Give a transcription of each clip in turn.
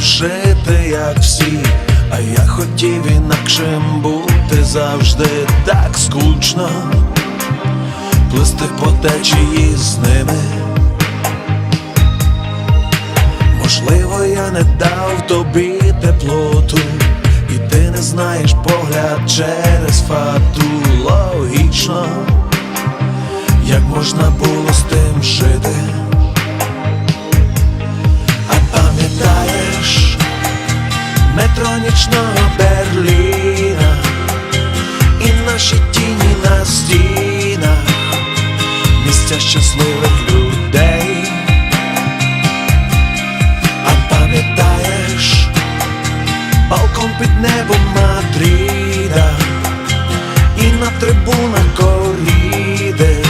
жити, як всі, а я хотів інакшим бути завжди так скучно, плисти по течії з ними. Можливо, я не дав тобі теплоту, і ти не знаєш погляд через фату. Логічно, метро нічного Берліна і наші тіні на стінах, місця щасливих людей. А пам'ятаєш балкон під небом Мадріда і на трибунах коріди,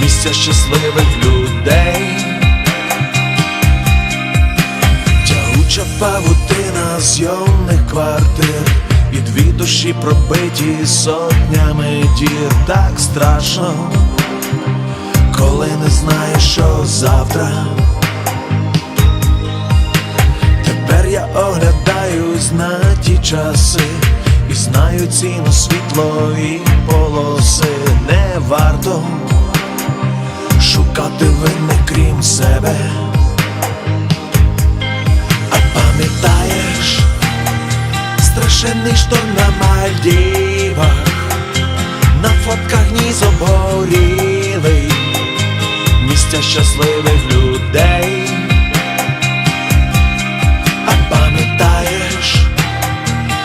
місця щасливих людей. Тягуча зйомних квартир І дві душі пробиті сотнями дір Так страшно, коли не знаєш, що завтра. Тепер я оглядаюсь на ті часи І знаю ціну світлої полоси Не варто шукати винних крім себе. Страшенний шторм на Мальдівах, на фотках ніс обгорілий, місця щасливих людей. А пам'ятаєш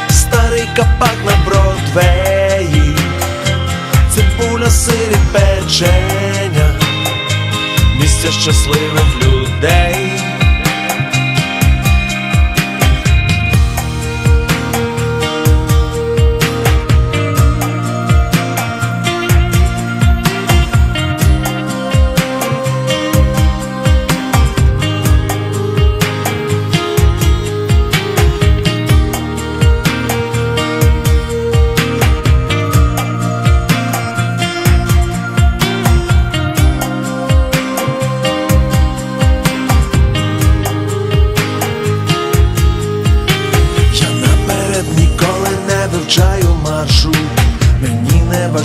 старий капак на Бродвеї, цибуля сирі печення, місця щасливих людей.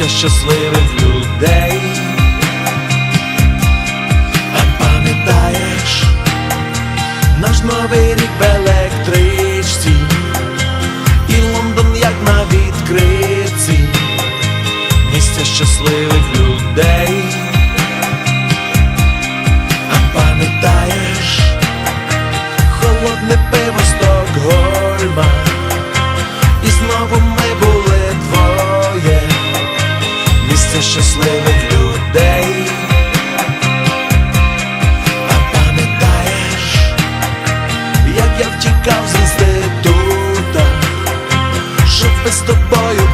місця щасливих людей. А пам'ятаєш наш новий рік Місце щасливих людей. А пам'ятаєш, як я втікав з інститута, щоб з тобою